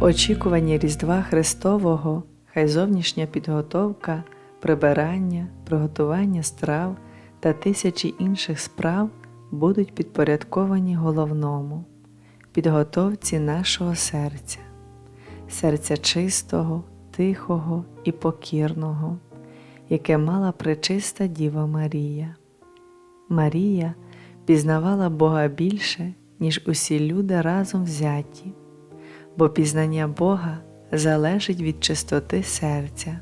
В очікуванні Різдва Христового хай зовнішня підготовка, прибирання, приготування страв та тисячі інших справ будуть підпорядковані головному підготовці нашого серця, серця чистого, тихого і покірного, яке мала пречиста Діва Марія. Марія пізнавала Бога більше, ніж усі люди разом взяті, бо пізнання Бога залежить від чистоти серця.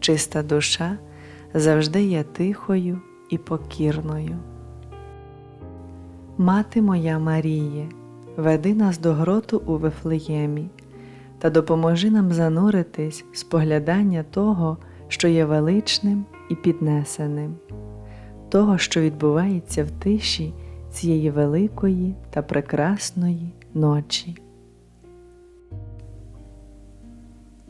Чиста душа завжди є тихою і покірною. Мати моя Маріє, веди нас до гроту у Вифлеємі та допоможи нам зануритись в споглядання того, що є величним і піднесеним, того, що відбувається в тиші цієї великої та прекрасної ночі.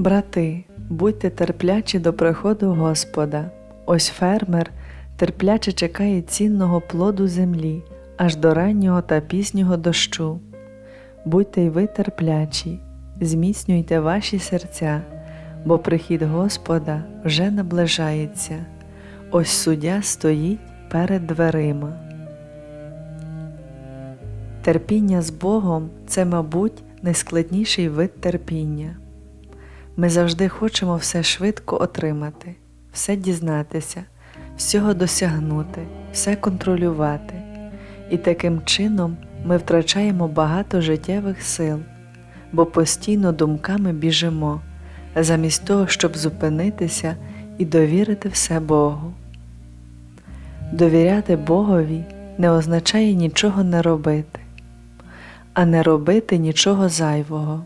Брати, будьте терплячі до приходу Господа. Ось фермер терпляче чекає цінного плоду землі аж до раннього та пізнього дощу. Будьте й ви терплячі, зміцнюйте ваші серця, бо прихід Господа вже наближається. Ось суддя стоїть перед дверима. Терпіння з Богом це, мабуть, найскладніший вид терпіння. Ми завжди хочемо все швидко отримати, все дізнатися, всього досягнути, все контролювати, і таким чином ми втрачаємо багато життєвих сил, бо постійно думками біжимо, замість того, щоб зупинитися і довірити все Богу. Довіряти Богові не означає нічого не робити, а не робити нічого зайвого.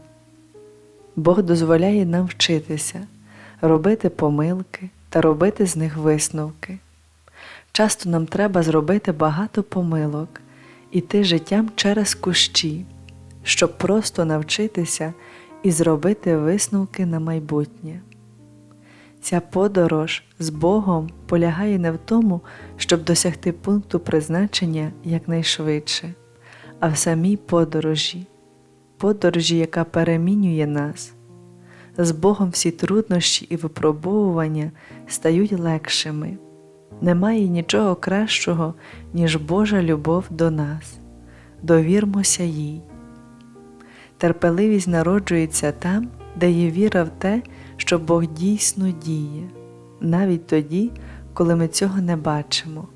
Бог дозволяє нам вчитися, робити помилки та робити з них висновки. Часто нам треба зробити багато помилок, іти життям через кущі, щоб просто навчитися і зробити висновки на майбутнє. Ця подорож з Богом полягає не в тому, щоб досягти пункту призначення якнайшвидше, а в самій подорожі подорожі, яка перемінює нас. З Богом всі труднощі і випробовування стають легшими. Немає нічого кращого, ніж Божа любов до нас. Довірмося їй. Терпеливість народжується там, де є віра в те, що Бог дійсно діє, навіть тоді, коли ми цього не бачимо.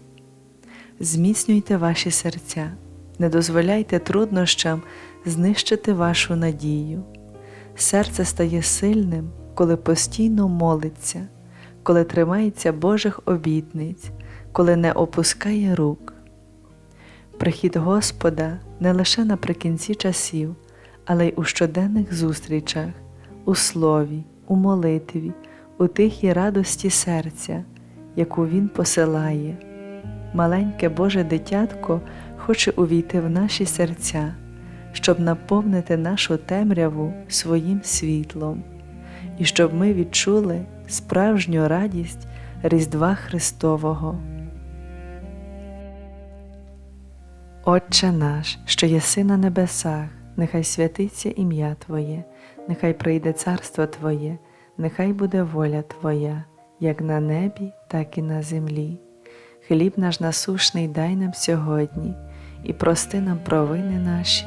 Зміцнюйте ваші серця, не дозволяйте труднощам знищити вашу надію. Серце стає сильним, коли постійно молиться, коли тримається Божих обітниць, коли не опускає рук. Прихід Господа не лише наприкінці часів, але й у щоденних зустрічах, у слові, у молитві, у тихій радості серця, яку Він посилає. Маленьке Боже дитятко хоче увійти в наші серця щоб наповнити нашу темряву своїм світлом, і щоб ми відчули справжню радість Різдва Христового. Отче наш, що єси на небесах, нехай святиться ім'я Твоє, нехай прийде царство Твоє, нехай буде воля Твоя, як на небі, так і на землі. Хліб наш насушний дай нам сьогодні і прости нам провини наші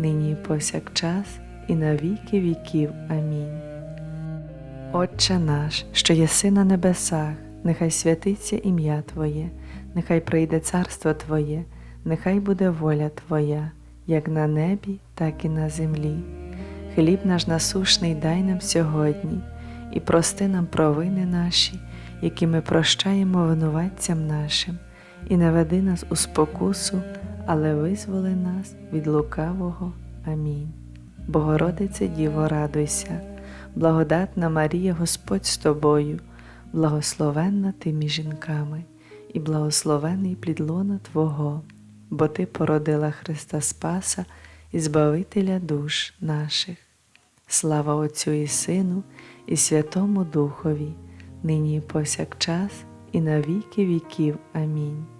нині і повсякчас, і на віки віків. Амінь. Отче наш, що єси на небесах, нехай святиться ім'я Твоє, нехай прийде царство Твоє, нехай буде воля Твоя, як на небі, так і на землі. Хліб наш насушний дай нам сьогодні, і прости нам провини наші, які ми прощаємо винуватцям нашим, і не веди нас у спокусу, але визволи нас від лукавого. Амінь. Богородице Діво, радуйся, благодатна Марія, Господь з тобою, благословенна ти між жінками, і благословений плід лона Твого, бо Ти породила Христа Спаса і Збавителя душ наших. Слава Отцю і Сину, і Святому Духові, нині і повсякчас, і на віки віків. Амінь.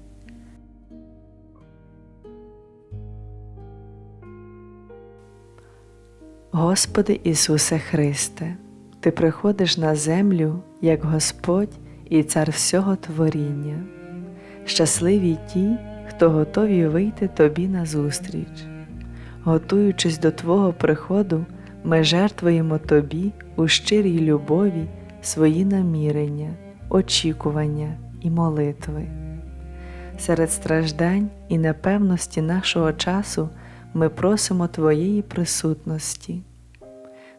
Господи Ісусе Христе, Ти приходиш на землю як Господь і Цар всього творіння, щасливі ті, хто готові вийти Тобі назустріч. Готуючись до Твого приходу, ми жертвуємо Тобі у щирій любові свої намірення, очікування і молитви. Серед страждань і непевності нашого часу ми просимо Твоєї присутності.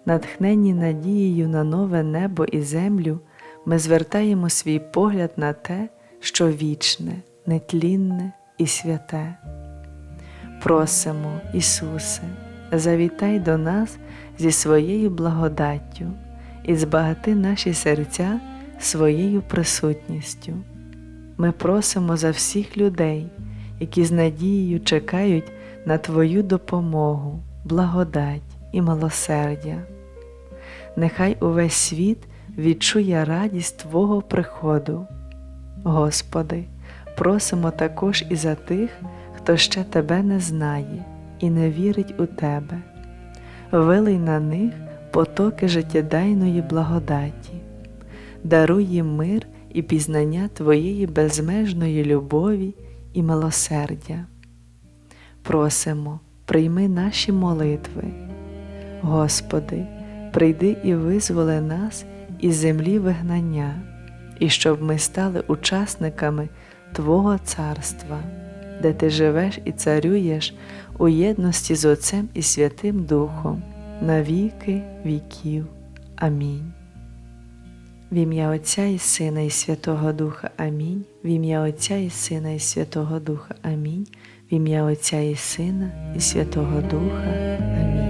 Натхнені надією на нове небо і землю, ми звертаємо свій погляд на те, що вічне, нетлінне і святе. Просимо, Ісусе, завітай до нас зі своєю благодаттю і збагати наші серця своєю присутністю. Ми просимо за всіх людей, які з надією чекають на Твою допомогу, благодать і милосердя. Нехай увесь світ відчує радість Твого приходу. Господи, просимо також і за тих, хто ще Тебе не знає і не вірить у Тебе. Вилий на них потоки життєдайної благодаті, даруй їм мир і пізнання Твоєї безмежної любові і милосердя. Просимо, прийми наші молитви. Господи, прийди і визволи нас із землі вигнання, і щоб ми стали учасниками Твого царства, де Ти живеш і царюєш у єдності з Отцем і Святим Духом на віки віків. Амінь. В ім'я Отця і Сина, і Святого Духа Амінь. В ім'я Отця і Сина, і Святого Духа Амінь. В ім'я Отця і Сина, і Святого Духа. Амінь.